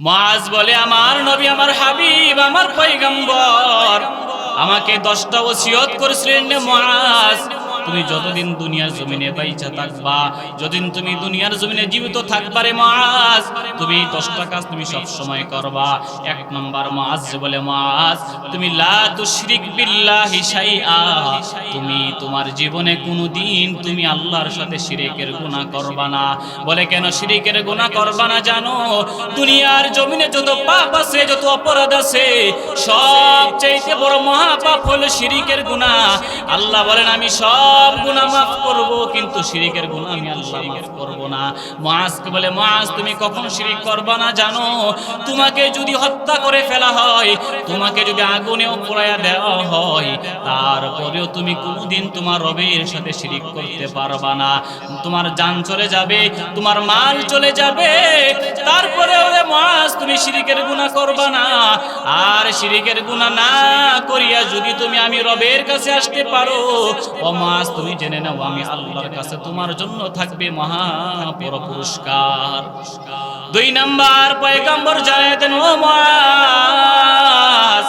মাজ বলে আমার নবী আমার হাবিব আমার পৈগম্বর আমাকে দশটা ওসিয়ত করেছিলেন মাজ। তুমি যতদিন দুনিয়ার জমিনে বাইচা থাকবা, যতদিন তুমি দুনিয়ার জমিনে জীবিত থাকবা রে মাজ তুমি দশটা কাজ তুমি সব সময় করবা। এক নম্বর মাজ বলে মাজ তুমি লা তুশরিক বিল্লাহি শাইআ, তুমি তোমার জীবনে কোনোদিন তুমি আল্লাহর সাথে শিরিকের গুনাহ করবা না। বলে কেন শিরিকের গুনাহ করবা না জানো? দুনিয়ার জমিনে যত পাপ আছে, যত অপরাধ আছে সব চাইতে বড় মহাপাপ হলো শিরিকের গুনাহ। আল্লাহ বলেন, আমি সব গুনাহ মাফ করব, কিন্তু শিরিকের গুনাহ আমি আল্লাহ মাফ করব না। মুআজকে বলে মুআজ তুমি কখন শিরিক করবা না জানো? তোমাকে যদি হত্যা করে ফেলা হয়, তোমাকে যদি আগুনেও পোড়ায়া দেওয়া হয়, তারপরেও তুমি কোনোদিন তোমার রবের সাথে শিরিক করতে পারবা না। তোমার জান চলে যাবে, তোমার মাল চলে যাবে তারপরে ওরে মাস তুমি শিরিকের গুনাহ করবা না। আর শিরিকের গুনাহ না করিয়া যদি তুমি আমি রবের কাছে আসতে পারো ও মাস তুমি জেনে নাও, আমি আল্লাহর কাছে তোমার জন্য থাকবে মহা বড় পুরস্কার দুই নাম্বার পয়গম্বর জানায় দেন ও মাস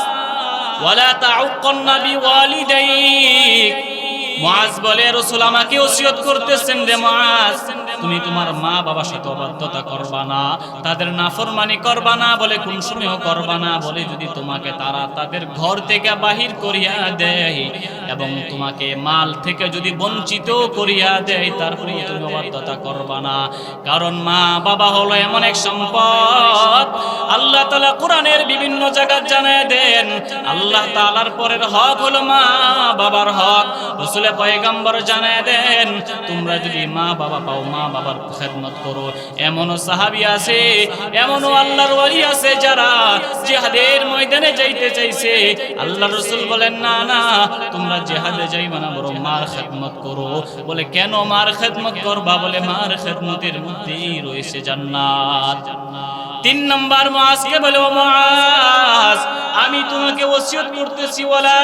ওয়ালা তাউক্কান্না বিওয়ালিদাইক মুআজ বলে, রাসূল আমাকে ওসিয়ত করতেছেন রে মুআজ তুমি তোমার মা বাবার সাথে অবাধ্যতা করবা না, তাদের নাফরমানি করবা না বলে করবা না বলে যদি তোমাকে তারা তাদের ঘর থেকে বাহির করিয়া দেয় এবং তোমাকে মাল থেকে যদি বঞ্চিত করিয়া দেয়, তারপরে তুমি অবাধ্যতা করবা না। কারণ মা বাবা হলো এমন এক সম্পদ। আল্লাহ তাআলা কোরআনের বিভিন্ন জায়গা জানায় দেন, আল্লাহ তাআলার পরের হক হলো মা বাবার হক। রসুলের পয়গম্বর জানায় দেন, তোমরা যদি মা বাবা পাও, মা বাবার খেদমত করো। এমনও সাহাবি আছে, এমনও আল্লাহর ওয়ালি আছে যারা জিহাদের ময়দানে যাইতে চাইছে। আল্লাহ রসুল বলেন, না না, তোমরা জিহাদে যাইবা না বড় মার খেদমত করো। বলে, কেন মার খেদমত করবা? বলে, মার খেদমতের মধ্যেই রয়েছে জান্নাত। তিন নম্বর মাসকে বলে মাস আমি তোমাকে ওসিয়ত করতেছি ওলা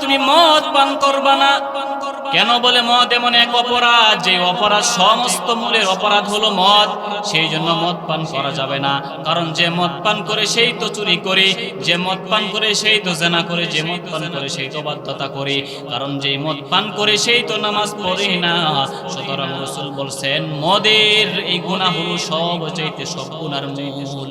তুমি মদ পান কেন বলে মদ এমন এক অপরাধ? যে অপরাধ সমস্ত মূলের অপরাধ হলো মদ, সেই জন্য মদ পান করা যাবে না। কারণ যে মদ পান করে সেই তো চুরি করে, যে মদ পান করে সেই তো জেনা করে, যে মদ পান করে সেই তো বাধ্যতা করে। কারণ যে মদ পান করে সেই তো নামাজ পড়ে না। সুতরাং রসুল বলছেন, মদের এই গুণা হলো সব চাইতে সব গুণার মূল।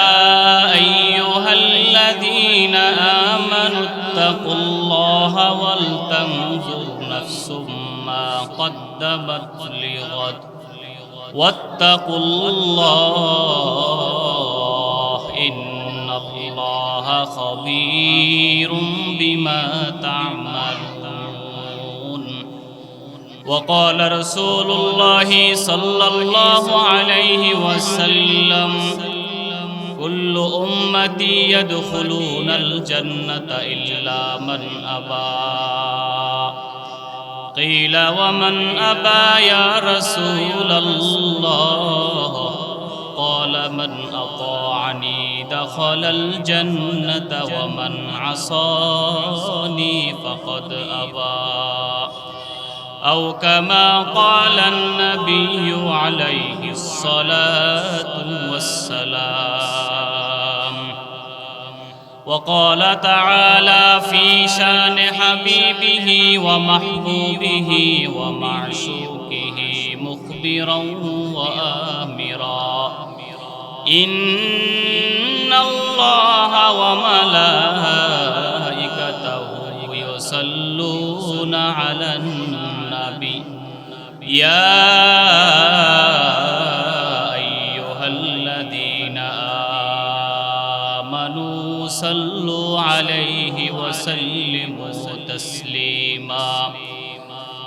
قدمت لغد. واتقوا الله إن الله خبير بما تعملون. وقال رسول الله صلى الله عليه وسلم كل أمتي يدخلون الجنة إلا من أبى. قيل ومن أبى يا رسول الله؟ قال من أطاعني دخل الجنة ومن عصاني فقد أبى. أو كما قال النبي عليه الصلاة والسلام. وقال تعالى في شأن حبيبه ومحبوبه ومعشوقه مخبرا وآمرا. إن الله وملائكته يصلون على النبي. يا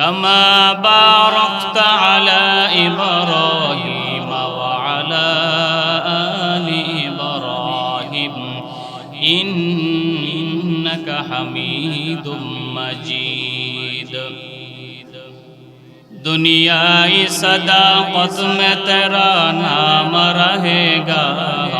كما باركت على إبراهيم وعلى آل إبراهيم إنك حميد مجيد دنیای صداقت میں تیرا نام رہے گا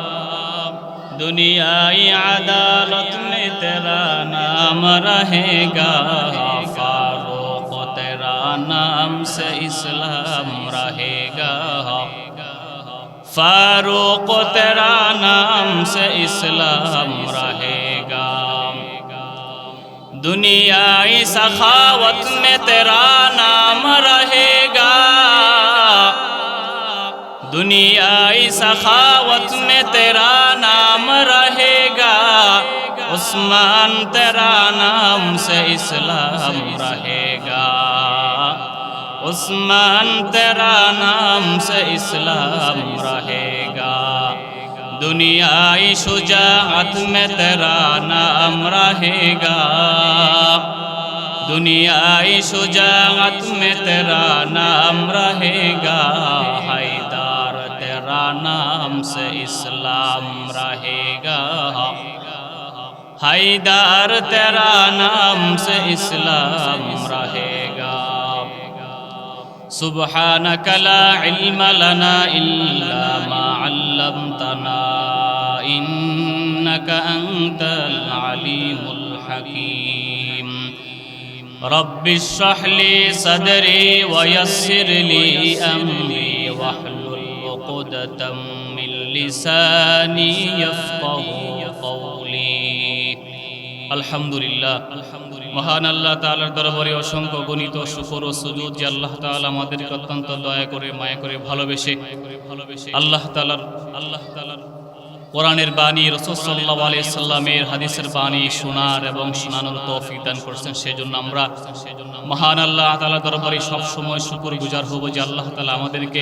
দুনিয়াই আদালত মে তেরা নাম রহেগা ফারুক তেরা নাম সে ইসলাম রহেগা। ফারুক তেরা নাম সে ইসলাম রহেগা। দুনিয়াই সখাওত মে তেরা নাম রহেগা दुनियाई सखावत में तेरा नाम रहेगा। उस्मान तेरा नाम से इस्लाम रहेगा। उस्मान तेरा नाम से इस्लाम रहेगा। दुनियाई शुजाअत में तेरा नाम रहेगा। दुनियाई शुजाअत में तेरा नाम रहेगा। तेरा नाम से इस्लाम रहेगा हैदार तेरा नाम से इस्लाम रहेगा سبحانك لا علم لنا إلا ما علمتنا إنك أنت العليم الحكيم رب اشرح لي صدري ويسر لي أمري واحلل عقدة من لساني يفقه قولي الحمد لله মহান আল্লাহ তাআলার দরবারে অসংখ্য গণিত শুকর ও সুজুদ যে আল্লাহ তাআলা আমাদেরকে অত্যন্ত দয়া করে মায়া করে ভালোবেসে আল্লাহ তাআলার আল্লাহ তাআলার কোরআনের বাণী রসুল সাল্লাহ আলিয়া সাল্লামের হাদিসের বাণী শোনার এবং শোনানোর তৌফিক দান করছেন। সেই জন্য আমরা মহান আল্লাহ তালা দরবারে সব সময় শুকর গুজার হব যে আল্লাহ তালা আমাদেরকে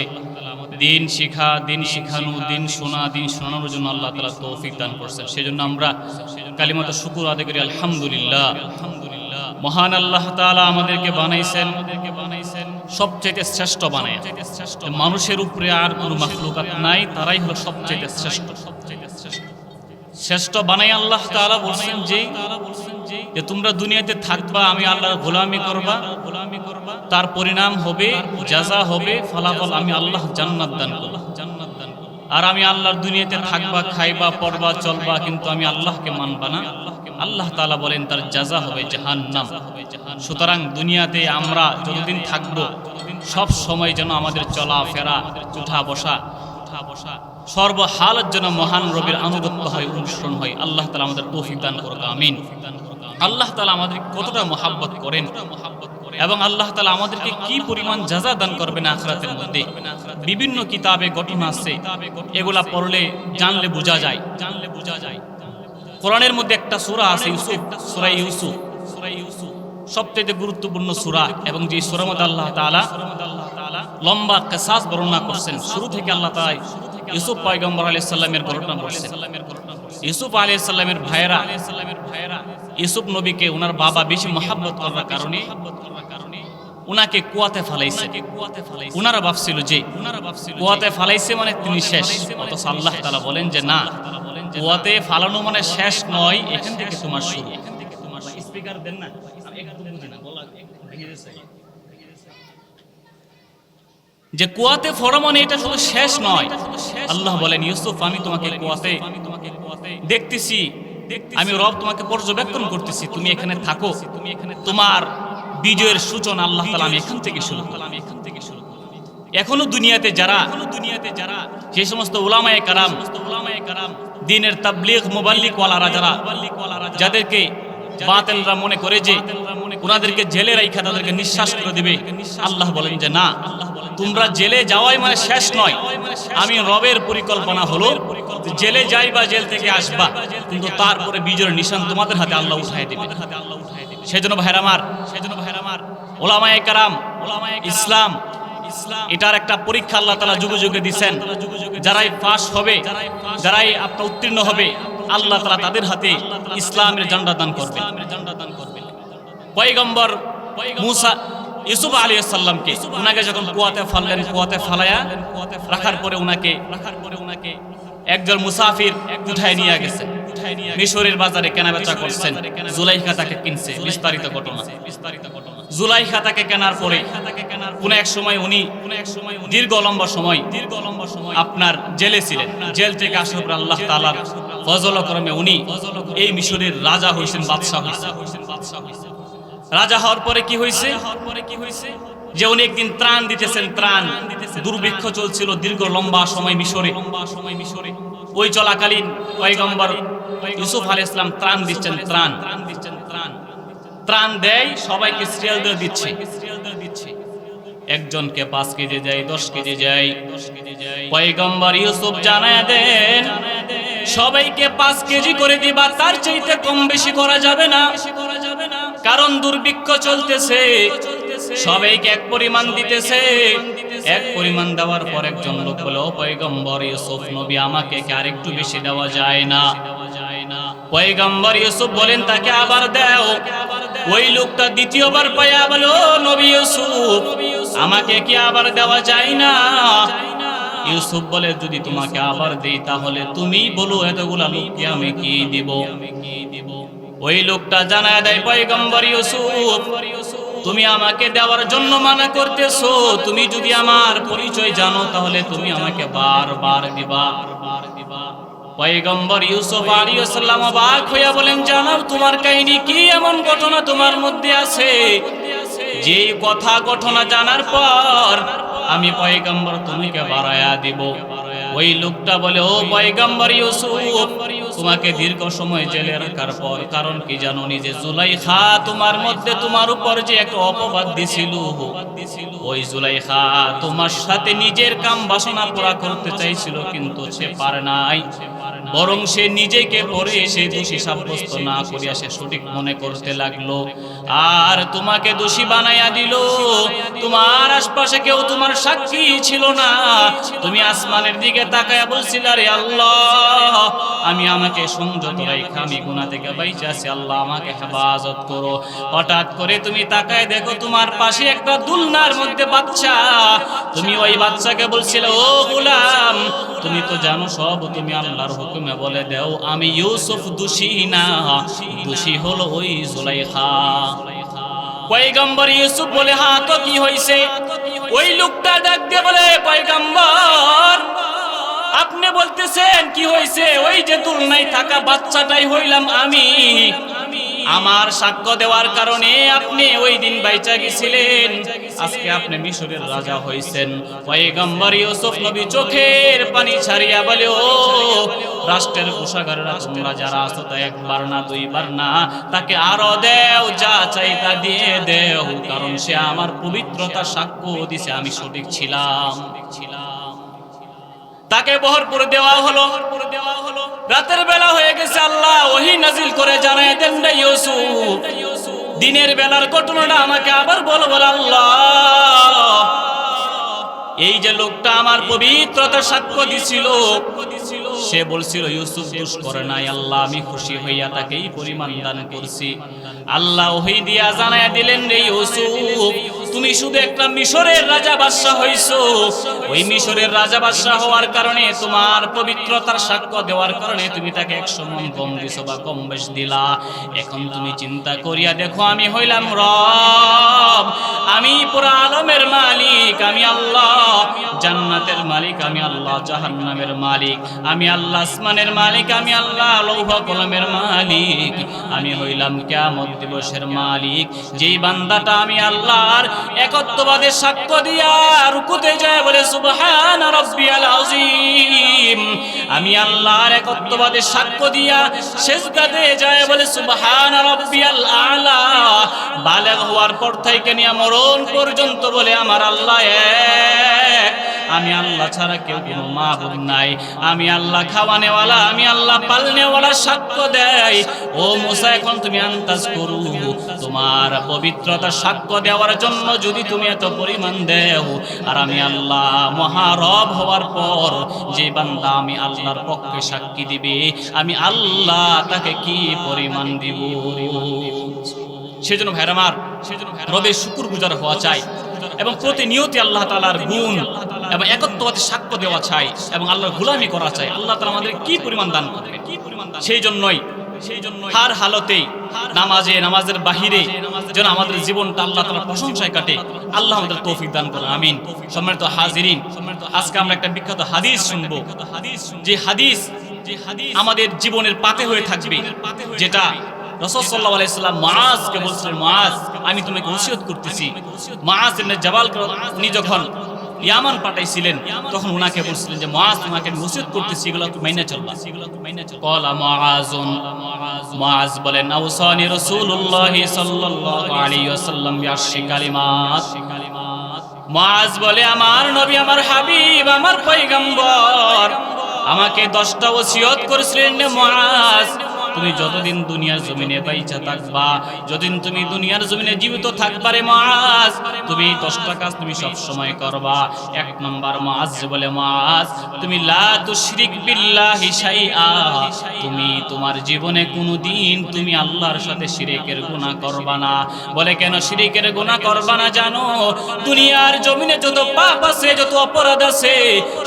দিন শিখা, দিন শিখানো, দিন শোনা, দিন শোনানোর জন্য আল্লাহ তালা তৌফিক দান করছেন। সেই জন্য আমরা কালিমাত শুকুর আদায় করি, আলহামদুলিল্লাহ। মহান আল্লাহ তাআলা আমাদেরকে বানাইছেন বানাইছেন সবচেয়ে শ্রেষ্ঠ বানায়। মানুষের উপরে আর কোনো মাখলুকাত নাই, তারাই হলো সবচেয়ে শ্রেষ্ঠ। শ্রেষ্ঠ বানাই আল্লাহ তাআলা বলছেন যে যে তোমরা দুনিয়াতে থাকবা, আমি আল্লাহর গোলামি করবা। গোলামি করবা তার পরিণাম হবে, জাযা হবে, ফলাফল আমি আল্লাহ জান্নাত দান করব। জান্নাত দান আর আমি আল্লাহর দুনিয়াতে থাকবা, খাইবা, পড়বা, চলবা, কিন্তু আমি আল্লাহকে মানবা না। আল্লাহ তাআলা বলেন, তার জাযা হবে জাহান জাহান্নাম। সুতরাং দুনিয়াতে আমরা যতদিন থাকব, সব সময় যেন আমাদের চলা ফেরা উঠা বসা উঠা বসা সর্বহালের জন্য মহান রবির আনুগত্য হয়, অনুসরণ হয়। আল্লাহ তালা আমাদের তৌফিক দান করুক, আমিন। আল্লাহ তালা আমাদের কতটা মহাব্বত করেন এবং আল্লাহ তালা আমাদেরকে কি পরিমাণ যাজা দান করবেন আখরাতের মধ্যে। বিভিন্ন কিতাবে ঘটনা আছে, এগুলা পড়লে জানলে বোঝা যায়। জানলে বোঝা যায় কোরআনের মধ্যে একটা সূরা আছে ইউসুফ, সূরা ইউসুফ। সূরা ইউসুফ সবচেয়ে গুরুত্বপূর্ণ সূরা এবং যে সূরার মধ্যে আল্লাহ তাআলা লম্বা কিসাস বর্ণনা করছেন, শুরু থেকে আল্লাহ তাআলা ইউসুফ পয়গম্বর আলাইহিস সালামের ঘটনা বলছেন ইউসুফ আলাইহিস সালামের ভাইয়েরা, ইউসুফ নবীকে ওনার বাবা বেশি মহাব্বত করার কারণে উনাকে কুয়াতে ফালাইছে। উনারা ভাবছিল যে, কুয়াতে ফালাইছে মানে তিনি শেষ। আল্লাহ তাআলা বলেন যে, না, কুয়াতে ফালানো মানে শেষ নয়, এখান থেকে তোমার শুরু। স্পিকার দেন না। বলা যে কুয়াতে ফড়া মানে এটা শুধু শেষ নয়। আল্লাহ বলেন, ইউসুফ, আমি তোমাকে কুয়াতে দেখতেছি। আমি রব তোমাকে পর্যবেক্ষণ করতেছি। তুমি এখানে থাকো। তুমি এখানে তোমার বিজয়ের সূচনা আল্লাহ তালা আমি এখান থেকে শুরু করলাম। এখান থেকে শুরু। এখনও দুনিয়াতে যারা এখনও দুনিয়াতে যারা যে সমস্ত উলামায়ে কারাম উলামায়ে কারাম দিনের তাবলিগ মুবাল্লিক ওয়ালারা যারা, যাদেরকে বাতিলরা মনে করে যে ওনাদেরকে জেলে রাইখা তাদেরকে নিঃশ্বাস করে দিবে। আল্লাহ বলেন যে, না, তোমরা জেলে যাওয়াই মানে শেষ নয়। আমি রবের পরিকল্পনা হলো জেলে যাই বা জেল থেকে আসবা, কিন্তু তারপরে বিজয়ের নিশান তোমাদের হাতে আল্লাহ উঠাই দেবে। সেজন্য ভাইর আমার সেজন্য ভাইর আমার ওলামায়ে কারাম ওলামায়ে ইসলাম, এটার একটা পরীক্ষা আল্লাহ তালা যুগে যুগে দিচ্ছেন যারাই পাস হবে, যারাই আপনার উত্তীর্ণ হবে, আল্লাহ তালা তাদের হাতে ইসলামের জান্ডা দান করবে পয়গম্বর মুসা ইউসুফ আলী সাল্লামকে উনাকে যখন কুয়াতে ফাললেন, কুয়াতে ফালায়া রাখার পরে উনাকে রাখার পরে উনাকে একজন মুসাফির উঠায় নিয়ে গেছে। মিশরের বাজারে কেনাবেচা করছেন। জুলাইখা তাকে কিনছে। বিস্তারিত ঘটনা। বিস্তারিত ঘটনা জুলাইখা তাকে কেনার পরে কোন এক সময় উনি কোন এক সময় দীর্ঘ লম্বা সময় দীর্ঘ লম্বা সময় আপনার জেলে ছিলেন। জেল থেকে আসার পর আল্লাহ তাআলার ফজলক্রমে উনি এই মিশরের রাজা হয়েছেন বাদশাহ হয়েছেন বাদশাহ হয়েছেন রাজা হওয়ার পরে কি হয়েছে পরে কি হয়েছে যে উনি একদিন ত্রাণ দিতেছেন ত্রাণ। দুর্ভিক্ষ চলছিল দীর্ঘ লম্বা সময় মিশরে। লম্বা সময় মিশরে। ওই চলাকালীন পয়গম্বর ইউসুফ আলাইহিস ইসলাম ত্রাণ দিচ্ছেন ত্রাণ। ত্রাণ দিচ্ছেন ত্রাণ। ত্রাণ দেয় সবাইকে সিরিয়াল দিয়ে দিচ্ছে। একজনকে পাঁচ কেজি যায়। দশ কেজি যায়। পয়গম্বর ইউসুফ জানায় দেন সবাইকে পাঁচ কেজি করে দিবা তার চাইতে কম বেশি করা যাবে না। কারণ দুর্ভিক্ষ চলতেছে। সবাইকে এক পরিমাণ দিতেছে। এক পরিমাণ দেওয়ার পর একজন লোক বলে, ও পয়গম্বর ইউসুফ, নবী আমাকে কি আরেকটু বেশি দেওয়া যায় না? পয়গম্বর ইউসুফ বলেন, তাকে আবার দাও। ওই লোকটা দ্বিতীয়বার পায়া বলো নবী ইউসুফ, আমাকে কি আবার দেওয়া যায় না? ইউসুফ বলে, যদি তোমাকে আবার দেই তাহলে তুমি বলো এতগুলা লোককে আমি কি দিব? ওই লোকটা জানায় দেয়, পয়গম্বর ইউসুফ, তুমি আমাকে দেওয়ার জন্য মানা করতেছো। তুমি যদি আমার পরিচয় জানো, তাহলে তুমি আমাকে বারবার দিবা। পয়গম্বর ইউসুফ আলাইহিস সালাম অবাক হইয়া বলেন জানাও তোমার কাহিনী কি? এমন ঘটনা তোমার মধ্যে আছে? যে কথা ঘটনা জানার পর আমি পয়গম্বর তুমিকে বাড়ায়া দিব। ওই লোকটা বলে, ও পয়গম্বর ইউসুফ তোমাকে দীর্ঘ সময় জেলে রাখার পর, কারণ কি জানো নি যে জুলাইখা তোমার মধ্যে তোমার উপর যে একটা অপবাদ দিছিল? ওই জুলাইখা তোমার সাথে নিজের কাম বাসনা পুরা করতে চাইছিল, কিন্তু সে পারে নাই। বরং সে নিজেকে পরে সে দোষী সাব্যস্ত না করিয়া সে সঠিক মনে করতে লাগল। আর তোমাকে দোষী বানাইয়া দিল। তোমার আশপাশে কেউ তোমার সাক্ষী ছিল না। তুমি আসমানের দিকে তাকায়া বলছিল রে আল্লাহ, আমি আমাকে সংযত রাইখা আমি গুনাহ থেকে বাইচে আছি। আল্লাহ আমাকে হেফাজত করো। হঠাৎ করে তুমি তাকায় দেখো তোমার পাশে একটা দুলনার মধ্যে বাচ্চা। তুমি ওই বাচ্চাকে বলছিলে, ও গোলাম, তুমি তো জানো সব তুমি আল্লাহর হুকুমে বলে দেও। আমি ইউসুফ দোষী না, দোষী হলো ওই জুলাইখা। পয়গম্বর ইউসুফ বলে, হা, তো কি হইছে? ওই লোকটা ডাক দিয়ে বলে, পয়গম্বর আপনি বলতেছেন, কি হয়েছে? ওই যে তুলনায় থাকা বাচ্চাটাই হইলাম আমি। আমার সাক্ষ্য দেওয়ার কারণে আপনি ওই দিন বাইচা গেছিলেন। আজকে আপনি মিশরের রাজা হইছেন। পয়গম্বর ইউসুফ নবী চোখের পানি ছাড়িয়া বলে, ও, রাষ্ট্রের কোষাগারেরা তোমরা যারা আছো তা একবার না, দুইবার না। তাকে আরও দেও, যা চাই তা দিয়ে দেও। কারণ সে আমার পবিত্রতা সাক্ষ্য দিছে, আমি সঠিক ছিলাম ছিলাম। তাকে বহরপুর দেওয়া হলো। রাতের বেলা হয়ে গেছে আল্লাহ, ওহি নাজিল করে জানাই দেন ইউসুফ। দিনের বেলার ঘটনাটা আমাকে আবার বলো আল্লাহ। এই যে লোকটা আমার পবিত্রতা সাক্ষ্য দিছিল, সে বলছিল, ইউসুফ, দোষ করে নাই আল্লাহ, আমি খুশি হইয়া তাকেই পরিমাণ দান করছি। আল্লাহ ওহি দিয়া জানায়া দিলেন রে ইউসুফ তুমি শুধু একটা মিশরের রাজা বাদশাহ হইছো। ওই মিশরের রাজা বাদশাহ হওয়ার কারণে তোমার পবিত্রতার সাক্ষ্য দেওয়ার কারণে তুমি তাকে একশো মন কম দিছো বা কম বেশ দিলা। এখন তুমি চিন্তা করিয়া দেখো, আমি হইলাম রব। আমি পুরা আলমের মালিক, আমি আল্লাহ। জান্নাতের মালিক, আমি আল্লাহ। জাহান্নামের মালিক, আমি আল্লাহ। আসমানের মালিক, আমি আল্লাহ। লৌহ কলমের মালিক, আমি হইলাম কিয়ামত দিবসের মালিক। যেই বান্দাটা আমি আল্লাহর একত্ববাদের সাক্ষ্য দিয়া রুকুতে যায় বলে, সুবহান রাব্বিয়াল আযীম। আমি আল্লাহর একত্ববাদের সাক্ষ্য দিয়া সেজদাতে যায় বলে, সুবহান রাব্বিয়াল আলা। বালেগ হওয়ার পর থেকে মরণ পর্যন্ত বলে, আমার আল্লাহ এক। আমি আল্লাহ ছাড়া কেউ কোনো মাহবুব নাই। আমি আল্লাহ খাওয়ানেওয়ালা, আমি আল্লাহ পালনেওয়ালা সাক্ষ্য দেয়। ও মুসা, এখন তুমি আন্দাজ করু। তোমার পবিত্রতা সাক্ষ্য দেওয়ার জন্য যদি তুমি এত পরিমাণ দেও, আর আমি আল্লাহ মহারব হওয়ার পর যে বান্দা আমি আল্লাহর পক্ষে সাক্ষী দিবে, আমি আল্লাহ তাকে কি পরিমাণ দিব? সেজন্য ভেরামার সেজন্য রবে শুকুর গুজার হওয়া চাই এবং প্রতিনিয়ত আল্লাহ তালার গুণ এবং একত্ববাদী সাক্ষ্য দেওয়া চাই এবং আল্লাহর গুলামি করা চাই। আল্লাহ তালা আমাদের কি পরিমাণ দান করবে কি পরিমাণ সেই জন্যই, সেই জন্য হার হালতেই নামাজে, নামাজের বাহিরে যেন আমাদের জীবনটা আল্লাহ তালার প্রশংসায় কাটে। আল্লাহ আমাদের তৌফিক দান করেন, আমিন। সম্মানিত হাজিরিন, আজকে আমরা একটা বিখ্যাত হাদিস শুনব। যে হাদিস আমাদের জীবনের পাতে হয়ে থাকবে, যেটা আমি তোমাকে ওসিয়ত করতেছি। ইবনে জাবাল উনি যখন ইয়ামান পাঠাইছিলেন, তখন উনাকে বলছিলেন যে মাaz তোমাকে ওসিয়ত করতেছি, এগুলো তুমি মাইনে চলবা। মাaz বলেন আউসানি রাসূলুল্লাহ সাল্লাল্লাহু আলাইহি ওয়াসাল্লাম কালিমাত। বলে, আমার নবী, আমার হাবিব, আমার পয়গম্বর, আমাকে দশটা ওসিয়ত করেছিলেন মাaz তুমি যতদিন দুনিয়ার জমিনে বাইচা থাকবা, যতদিন তুমি দুনিয়ার জমিনে জীবিত থাকবা রে মাaz তুমি দশটা কাজ তুমি সব সময় করবা। এক নাম্বার মাaz বলে মাaz তুমি লা তুশরিক বিল্লাহি শাইআ, তুমি তোমার জীবনে কোনোদিন তুমি আল্লাহর সাথে শিরিকের গুনাহ করবা না। বলে কেন শিরিকের গুনাহ করবা না জানো? দুনিয়ার জমিনে যত পাপ আছে, যত অপরাধ আছে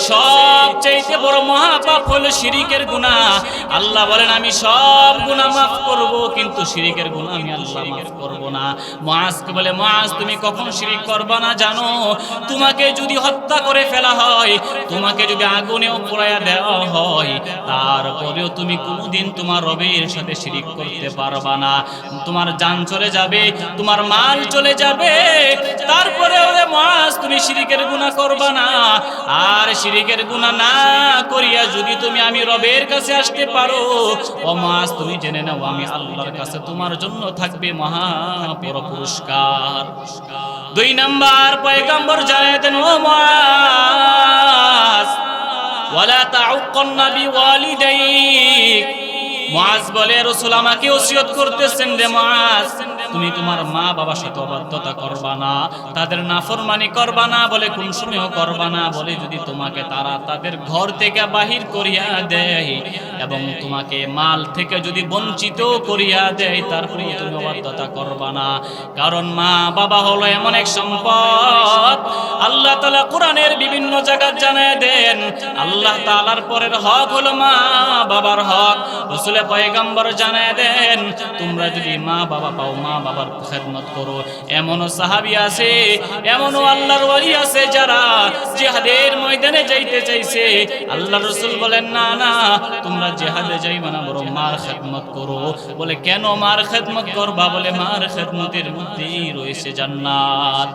সবচেয়ে বড় মহাপাপ হলো শিরিকের গুনাহ। আল্লাহ বলেন, আমি সব গুনাহ মাফ করব, কিন্তু শিরিকের গুনাহ আমি আল্লাহ মাফ করব না। মুআজকে বলে মুআজ তুমি কখন শিরিক করবা না জানো? তোমাকে যদি হত্যা করে ফেলা হয়, তোমাকে যদি আগুনেও পোড়ায়া দেওয়া হয়, তারপরেও তুমি কোনোদিন তোমার রবের সাথে শিরিক করতে পারবা না। তোমার জান চলে যাবে, তোমার মাল চলে যাবে, তারপরে ওরে মাস, তুমি শিরিকের গুনাহ করবা না। আর শিরিকের গুনাহ না করিয়া যদি তুমি আমি রবের কাছে আসতে পারো ও মাস তুমি জেনে নাও আমি আল্লাহর কাছে তোমার জন্য থাকবে মহা বড় পুরস্কার দুই নাম্বার পয়গম্বর জানায় দেন ও মাস ওয়ালা তাউক্কান্না বিওয়ালিদাইক। মুআজ বলে, রাসূল আমাকে ওসিয়ত করতেছেন রে মুআজ। তুমি তোমার মা বাবার সাথে অবাধ্যতা করবা না, তাদের নাফরমানি করবা না বলে কোন সময়ও করবা না বলে যদি তোমাকে তারা তাদের ঘর থেকে বাহির করিয়া দেয় এবং তোমাকে মাল থেকে যদি বঞ্চিত করিয়া দেয় তারপরে তুমি অবাধ্যতা করবা না। কারণ মা বাবা হলো এমন এক সম্পদ। আল্লাহ তালা কোরআনের বিভিন্ন জায়গা জানায় দেন, আল্লাহ তালার পরের হক হলো মা বাবার হক। রসুল পয়গম্বর জানায় দেন, তোমরা যদি মা বাবা পাও, মা বাবার খেদমত করো। এমনও সাহাবি আছে, এমনও আল্লাহর ওয়ালি আছে যারা জিহাদের ময়দানে যাইতে চাইছে। আল্লাহ রসুল বলেন, না না, তোমরা জিহাদে যাইবা না, বরং মার খেদমত করো। বলে, কেন মার খেদমত করবা? বলে, মার খেদমতের মধ্যেই রয়েছে জান্নাত।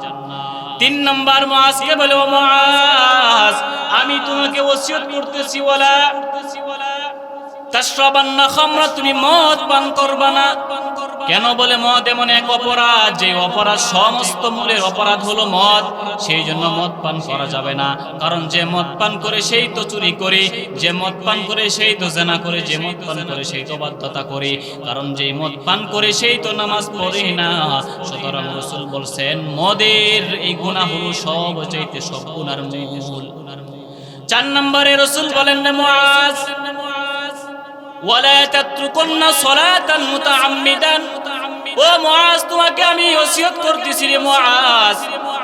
তিন নম্বর মাসকে বলে, ও মাস আমি তোমাকে ওসিয়ত করতেছি, ওয়ালা তাশরাবান্না খামরা, তুমি মদ পান করবা না। কেন বলে মদ এমন এক অপরাধ? যে অপরাধ সমস্ত মূলের অপরাধ হলো মদ, সেই জন্য মদ পান করা যাবে না। কারণ যে মদ পান করে সেই তো চুরি করে, যে মদ পান করে সেই তো জেনা করে, যে মদ পান করে সেই তো বাধ্যতা করে। কারণ যে মদ পান করে সেই তো নামাজ পড়ে না। সুতরাং রসুল বলছেন, মদের এই গুণা হলো সব চাইতে সব গুণার মূল। চার নম্বরে রসুল বলেন না ওয়ালা তাতরুকুন্না সলাতান মুতাআম্মিদান। ও মুআজ তোমাকে আমি ওসিয়ত করতেছি রে মুআজ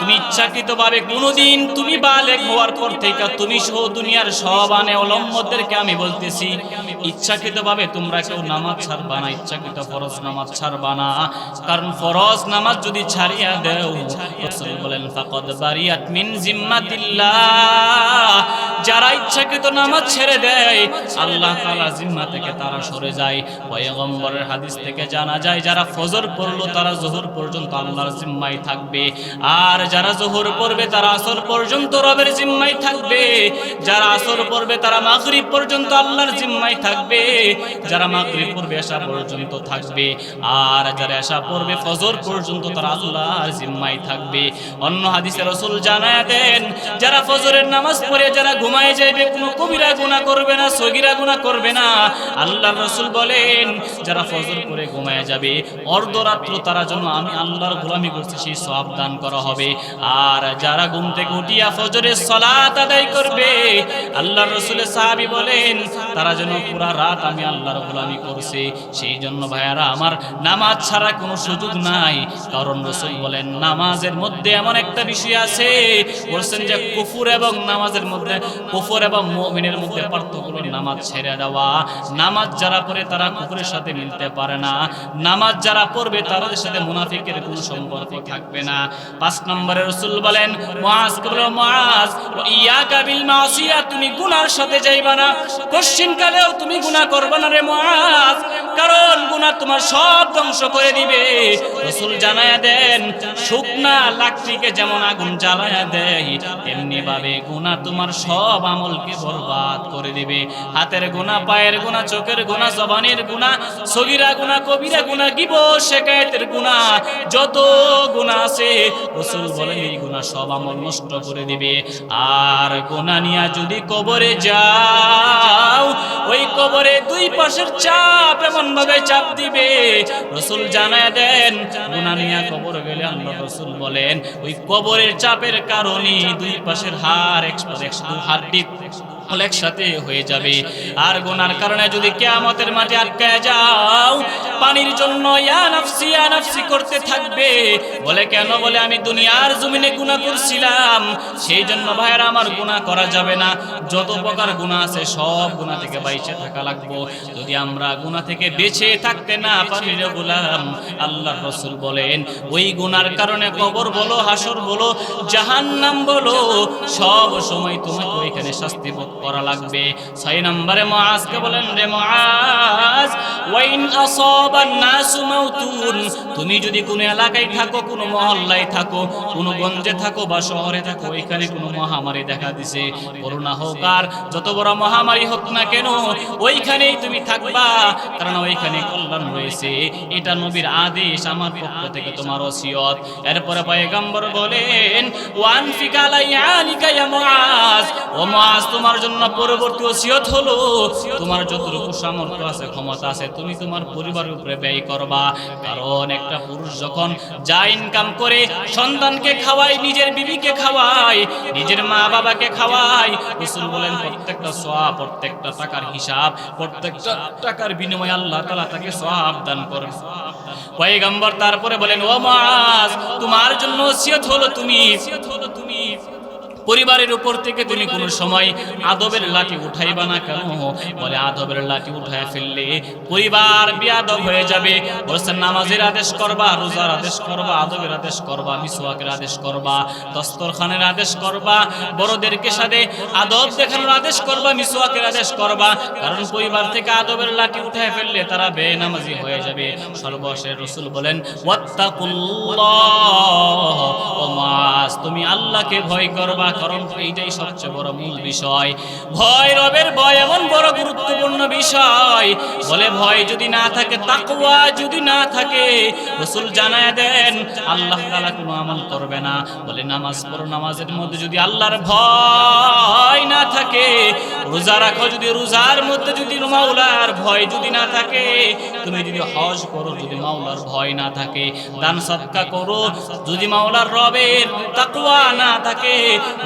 তুমি ইচ্ছাকৃতভাবে কোনোদিন তুমি বালেগ হওয়ার পর থেকে তুমি সহ দুনিয়ার সব আনে অলম্মদেরকে আমি বলতেছি, ইচ্ছাকৃতভাবে তোমরা কেউ নামাজ ছাড়বা না, ইচ্ছাকৃত ফরজ নামাজ ছাড়বা না। কারণ ফরজ নামাজ যদি ছাড়িয়া দেও, রাসূল বলেন, ফাকাদ বারিয়াত মিন জিম্মাতিল্লাহ। যারা ইচ্ছাকৃত নামাজ ছেড়ে দেয়, আল্লাহ তাআলা জিম্মা থেকে তারা সরে যায়। পয়গম্বরের হাদিস থেকে জানা যায়, যারা ফজর পড়ল তারা জোহর পর্যন্ত আল্লাহর জিম্মায় থাকবে। আর যারা জোহর পড়বে, তারা আসর পর্যন্ত রবের জিম্মায় থাকবে। যারা আসর পড়বে, তারা মাগরিব পর্যন্ত আল্লাহর জিম্মায় থাকবে। যারা মাগরিব পড়বে, এশা পর্যন্ত থাকবে। আর যারা এশা পড়বে, ফজর পর্যন্ত তারা আল্লাহর জিম্মায় থাকবে। অন্য হাদিসে রসুল জানায় দেন, যারা ফজরের নামাজ পড়ে, যারা ঘুমায় যাইবে, কোনো কবিরা গুনাহ করবে না, সগিরা গুনাহ করবে না। আল্লাহর রসুল বলেন, যারা ফজর করে ঘুমায় যাবে, অর্ধরাত্র তারা জন্য আমি আল্লাহর গোলামি করছি, সেই সব দান করা হবে। আর যারা ঘুম থেকে উঠিয়া ফজরের সলাত আদায় করবে, আল্লাহর রসুলের সাহাবি বলেন, তারা যেন পুরা রাত আমি আল্লাহর গোলামি করছে। সেই জন্য ভাইয়ারা, আমার নামাজ ছাড়া কোনো সুযোগ নাই। কারণ রসুল বলেন, নামাজের মধ্যে এমন একটা বিষয় আছে, বলছেন যে কুফুর এবং নামাজের মধ্যে, কুফুর এবং মুমিনের মধ্যে পার্থক্য নামাজ ছেড়ে দেওয়া। নামাজ যারা পড়ে তারা কুকুরের সাথে মিলতে পারে না। নামাজ যারা পড়বে তাদের সাথে মুনাফিকের কোনো সম্পর্ক থাকবে না। পাঁচ নম্বরে রসুল বলেন, মুআজ কে বলো মুআজ। ইয়াকা বিল মাসিয়া, তুমি গুনার সাথে যাইবা না। কোশ্চিন কালেও তুমি গুনাহ করবে না রে মুআজ। কারণ গুনাহ তোমার সব ধ্বংস করে দিবে। রসুল জানায়া দেন, শুকনা লাকড়িকে যেমন আগুন জ্বালায়া দেয়, তেমনি ভাবে গুনাহ তোমার সব আমলকে বরবাদ করে দিবে। হাতের গুনাহ, পায়ের গুনাহ, চোখের গুনাহ, জবানের গুনাহ, সগিরা গুনাহ, কবিরা গুনাহ গিব শেকায়েতের গুনাহ, যত গুনাহ আছে, রসুল বলেন এই গুণা সব আমল নষ্ট করে দিবে। আর গোনা নিয়া যদি কবরে যাও, ওই কবরে দুই পাশের চাপ এমন ভাবে চাপ দিবে। রসুল জানায় দেন, গোনা নিয়া কবর গেলে আল্লাহ রসুল বলেন, ওই কবরের চাপের কারণে দুই পাশের হাড় একসাথে একসাথে হাড্ডি একসাথে হয়ে যাবে। আর গোনার কারণে যদি কেয়ামতের মাঠে আটকায় যাও, পানির জন্য করতে থাকবে। বলে কেন? বলে আমি দুনিয়ার জমিনে গুনাহ করছিলাম। সেই জন্য ভাইয়ের, আমার গুনাহ করা যাবে না। যত প্রকার গুনাহ আছে, সব গুনাহ থেকে বাইচে থাকা লাগবো। যদি আমরা গুনাহ থেকে বেঁচে থাকতে না পারি রে আল্লাহ রসুল বলেন, ওই গুনার কারণে কবর বলো হাসর বলো, জাহান্নাম বলো, সব সময় তোমাকে ওইখানে শাস্তি ভোগ করা লাগবে। ছয় নম্বরে মুআজকে বলেন রে মাউতুন, তুমি যদি কোনো এলাকায় থাকো, কোনো মহল্লায় থাকো, কোনো গঞ্জে থাকো বা শহরে থাকো, ওইখানে কোনো মহামারী দেখা দিছে। করোনা হোক আর, যত বড় মহামারী হোক না কেন, ওইখানেই তুমি থাকবা কারণ ওইখানে কল্যাণ রয়েছে। এটা নবীর আদেশ, আমার পক্ষ থেকে তোমার ওসিয়ত। এরপরে পয়গম্বর বলেন ওয়ান ফিকালাইয়ানিকা ইয়া মুআজ। ও মুআজ, তোমার জন্য পরবর্তী ওসিয়ত হলো, তোমার যতটুকু সামর্থ্য আছে, ক্ষমতা আছে, তুমি তোমার পরিবারের উপরে ব্যয় করবা। কারণ একটা পুরুষ যখন যা ইনকাম করে, সন্তানকে খাওয়ায়, নিজের বিবিকে খাওয়ায়, নিজের মা বাবাকে খাওয়ায়, রাসূল বলেন, প্রত্যেকটা সোয়া প্রত্যেকটা টাকার হিসাব, প্রত্যেকটা টাকার বিনিময়ে আল্লাহ তাআলা তাকে সওয়াব দান করবে। পয়গম্বর তারপরে বলেন, ও মাস তোমার জন্য ওসিয়ত হলো তুমি ওসিয়ত হলো তুমি পরিবারের উপর থেকে তুমি কোনো সময় আদবের লাঠি উঠাইবা না কেন? বলে, আদবের লাঠি উঠায় ফেললে পরিবার বিয়াদব হয়ে যাবে। বলছেন নামাজের আদেশ করবা, রোজার আদেশ করবা, আদবের আদেশ করবা, মিসওয়াকের আদেশ করবা, দস্তরখানের আদেশ করবা বড়দেরকে সাথে আদব দেখানোর আদেশ করবা, মিসওয়াকের আদেশ করবা। কারণ পরিবার থেকে আদবের লাঠি উঠায় ফেললে তারা বেনামাজি হয়ে যাবে। সর্বশেষ রসুল বলেন, ওয়াত্তাকুল্লাহ ও মাস তুমি আল্লাহকে ভয় করবা কারণ এইটাই সবচেয়ে বড় মূল বিষয়। ভয় রবের ভয় এমন বড় গুরুত্বপূর্ণ বিষয়। বলে ভয় যদি না থাকে, তাকওয়া যদি না থাকে, রসুল জানায় দেন, আল্লাহ তাআলা কোনো আমল করবে না। বলে নামাজ পড়ো, নামাজের মধ্যে যদি আল্লাহর ভয় না থাকে, রোজা রাখো যদি রোজার মধ্যে যদি মাওলার ভয় যদি না থাকে, তুমি যদি হজ করো যদি মাওলার ভয় না থাকে, দান সৎকা করো যদি মাওলার রবের তাকওয়া না থাকে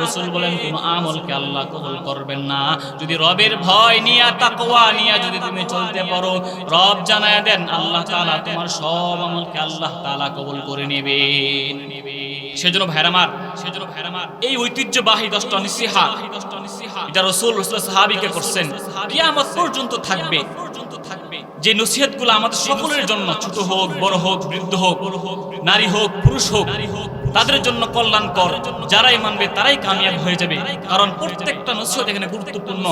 রসুল বলেন, কোন আমলকে আল্লাহ কবুল করবেন না। যদি রবের ভয় নিয়া, তাকওয়া নিয়া যদি তুমি চলতে পারো, রব জানায় দেন, আল্লাহ তাআলা তোমার সব আমলকে আল্লাহ তাআলা কবুল করে নেবেন। সেজন্য ভাইরামার সেজন্য ভাইরামার এই ঐতিহ্যবাহী দশটা নিসিহা এটা রসুল রসুল সাহাবিকে করছেন, কিয়ামত পর্যন্ত থাকবে। যে নসিহতগুলো আমাদের সকলের জন্য, ছোট হোক, বড় হোক, বৃদ্ধ হোক, নারী হোক, পুরুষ হোক নারী হোক তাদের জন্য কল্যাণ কল্যাণকর। যারাই মানবে তারাই কামিয়াব হয়ে যাবে। কারণ প্রত্যেকটা নসিহত এখানে গুরুত্বপূর্ণ।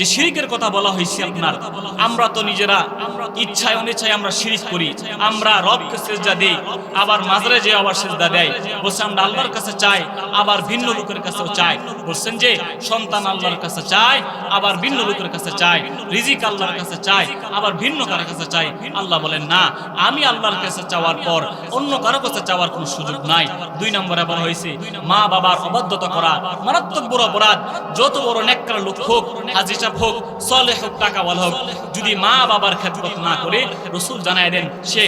যে শিরিকের কথা বলা হয়েছে আপনার, আমরা তো নিজেরা ইচ্ছায় অনিচ্ছায় আমরা শিরিক করি, আমরা রবকে সেজদা দেই, আবার মাজারে যে আবার সেজদা দেয়। বলছে, আমরা আল্লাহর কাছে চাই, আবার ভিন্ন লোকের কাছেও চাই। বলছেন যে, সন্তান আল্লাহর কাছে চাই, আবার ভিন্ন লোকের কাছে চাই, রিজিক আল্লাহর কাছে চাই, আবার ভিন্ন কারও কাছে চাই। আল্লাহ বলেন, না, আমি আল্লাহর কাছে চাওয়ার পর অন্য কারও কাছে চাওয়ার কোনো সুযোগ নাই। দুই নম্বরে বলা হয়েছে মা বাবার অবাধ্যতা করা মারাত্মক বড় অপরাধ। যত বড় নেককার লোক হোক, হাজি সাহেব হোক সলে হোক টাকাওয়ালা হোক, যদি মা বাবার খেদমত না করে রসুল জানায় দেন সে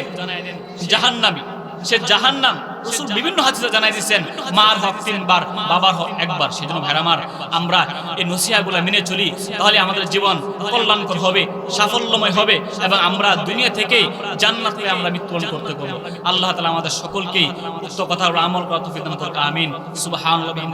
জাহান্নামী। সে জাহান্নাম। রসুল বিভিন্ন জানাই দিচ্ছেন মার হক তিনবার, বাবার হক একবার, সেজন্য আমরা এই মেনে চলি, তাহলে আমাদের জীবন কল্যাণকর হবে, সাফল্যময় হবে, এবং আমরা দুনিয়া থেকেই জান্নাত আমরা মৃত্যুবরণ করতে পারব। আল্লাহ তাআলা আমাদের সকলকেই উক্ত কথাগুলো আমল করা করুন আমিন। সুবহানাল্লাহি